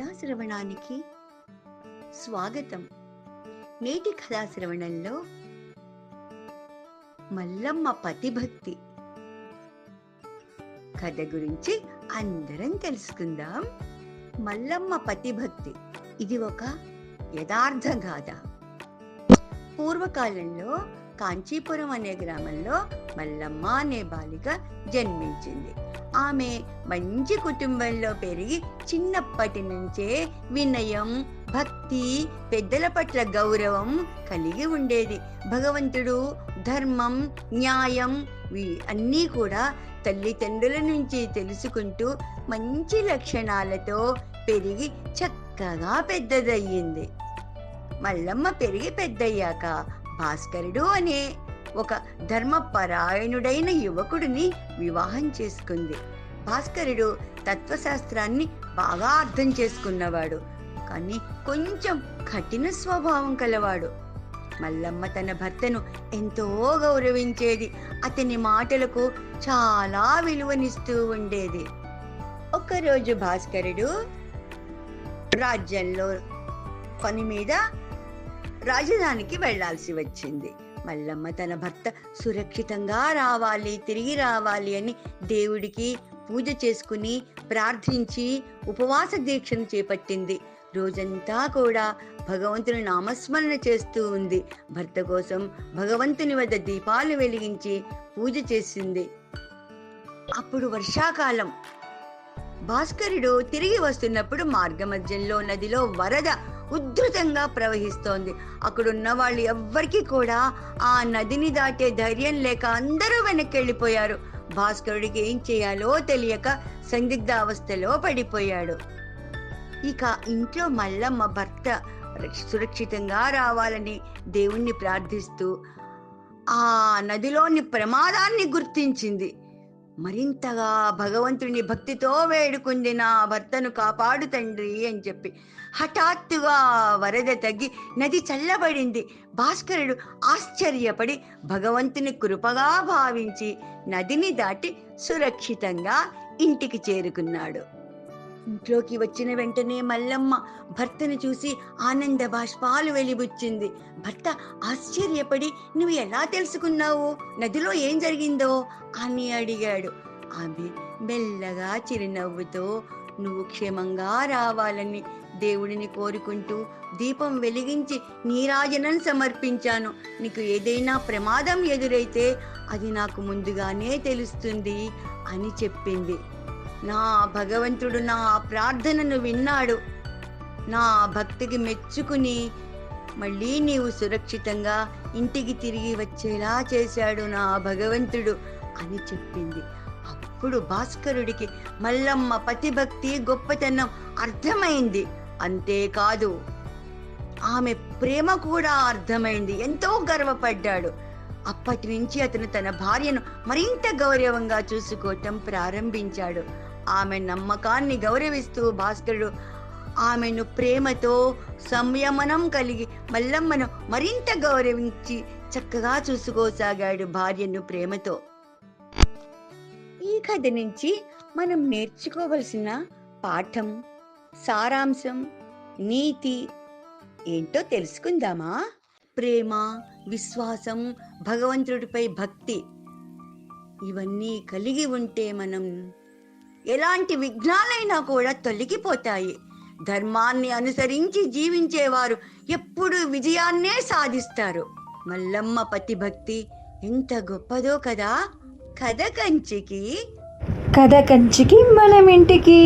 కథాశ్రవణానికి స్వాగతం. నేటి కథాశ్రవణంలో మల్లమ్మ పతిభక్తి. కథ గురించి అందరం తెలుసుకుందాం. మల్లమ్మ పతిభక్తి ఇది ఒక యథార్థ గాథ. పూర్వకాలంలో కాంచీపురం అనే గ్రామంలో మల్లమ్మ అనే బాలిక జన్మించింది. ఆమె మంచి కుటుంబంలో పెరిగి చిన్నప్పటి నుంచే వినయం భక్తి పెద్దల పట్ల గౌరవం కలిగి ఉండేది. భగవంతుడు ధర్మం న్యాయం వీ- అన్నీ కూడా తల్లిదండ్రుల నుంచి తెలుసుకుంటూ మంచి లక్షణాలతో పెరిగి చక్కగా పెద్దదయ్యింది. మల్లమ్మ పెరిగి పెద్దయ్యాక భాస్కరుడు అనే ఒక ధర్మపరాయణుడైన యువకుడిని వివాహం చేసుకుంది. భాస్కరుడు తత్వశాస్త్రాన్ని బాగా అర్థం చేసుకున్నవాడు కానీ కొంచెం కఠిన స్వభావం కలవాడు. మల్లమ్మ తన భర్తను ఎంతో గౌరవించేది అతని మాటలకు చాలా విలువనిస్తూ ఉండేది. ఒకరోజు భాస్కరుడు రాజ్యంలో పని మీద రాజధానికి వెళ్ళాల్సి వచ్చింది. మల్లమ్మ తన భర్త సురక్షితంగా రావాలి తిరిగి రావాలి అని దేవుడికి పూజ చేసుకుని ప్రార్థించి ఉపవాస దీక్షను చేపట్టింది. రోజంతా కూడా భగవంతుని నామస్మరణ చేస్తూ ఉంది. భర్త కోసం భగవంతుని వద్ద దీపాలు వెలిగించి పూజ చేసింది. అప్పుడు వర్షాకాలం. భాస్కరుడు తిరిగి వస్తున్నప్పుడు మార్గమధ్యంలో నదిలో వరద ఉధృతంగా ప్రవహిస్తోంది. అక్కడున్న వాళ్ళు ఎవ్వరికీ కూడా ఆ నదిని దాటే ధైర్యం లేక అందరూ వెనక్కి వెళ్ళిపోయారు భాస్కరుడికి ఏం చేయాలో తెలియక సందిగ్ధ అవస్థలో పడిపోయాడు. ఇక ఇంట్లో మల్లమ్మ భర్త సురక్షితంగా రావాలని దేవుణ్ణి ప్రార్థిస్తూ ఆ నదిలోని ప్రమాదాన్ని గుర్తించింది. మరింతగా భగవంతుని భక్తితో వేడుకుంది నా భర్తను కాపాడు తండ్రి అని చెప్పి. హఠాత్తుగా వరద తగ్గి నది చల్లబడింది. భాస్కరుడు ఆశ్చర్యపడి భగవంతుని కృపగా భావించి నదిని దాటి సురక్షితంగా ఇంటికి చేరుకున్నాడు. ఇంట్లోకి వచ్చిన వెంటనే మల్లమ్మ భర్తను చూసి ఆనంద బాష్పాలు వెలిబుచ్చింది. భర్త ఆశ్చర్యపడి నువ్వు ఎలా తెలుసుకున్నావు? నదిలో ఏం జరిగిందో? అని అడిగాడు. ఆమె మెల్లగా చిరునవ్వుతో నువ్వు క్షేమంగా రావాలని దేవుడిని కోరుకుంటూ దీపం వెలిగించి నీరాజనం సమర్పించాను. నీకు ఏదైనా ప్రమాదం ఎదురైతే అది నాకు ముందుగానే తెలుస్తుంది అని చెప్పింది. నా భగవంతుడు నా ప్రార్థనను విన్నాడు. నా భక్తికి మెచ్చుకుని మళ్ళీ నీవు సురక్షితంగా ఇంటికి తిరిగి వచ్చేలా చేశాడు నా భగవంతుడు అని చెప్పింది. అప్పుడు భాస్కరుడికి మల్లమ్మ పతిభక్తి గొప్పతనం అర్థమైంది. అంతేకాదు. ఆమె ప్రేమ కూడా అర్థమైంది. ఎంతో గర్వపడ్డాడు. అప్పటి నుంచి అతను తన భార్యను మరింత గౌరవంగా చూసుకోవటం ప్రారంభించాడు. ఆమె నమ్మకాన్ని గౌరవిస్తూ భాస్కరుడు ఆమెను ప్రేమతో సంయమనం కలిగి మల్లమ్మను మరింత గౌరవించి చక్కగా చూసుకోసాగాడు భార్యను ప్రేమతో. ఈ కథ నుంచి మనం నేర్చుకోవలసిన పాఠం సారాంశం నీతి ఏంటో తెలుసుకుందామా? ప్రేమ విశ్వాసం భగవంతుడిపై భక్తి ఇవన్నీ కలిగి ఉంటే మనం ఎలాంటి విఘ్నాలైనా కూడా తొలగిపోతాయి. ధర్మాన్ని అనుసరించి జీవించేవారు ఎప్పుడు విజయాన్నే సాధిస్తారు. మల్లమ్మ పతి భక్తి ఎంత గొప్పదో కదా! కథ కంచికి. కథ కంచికి మనం ఇంటికి.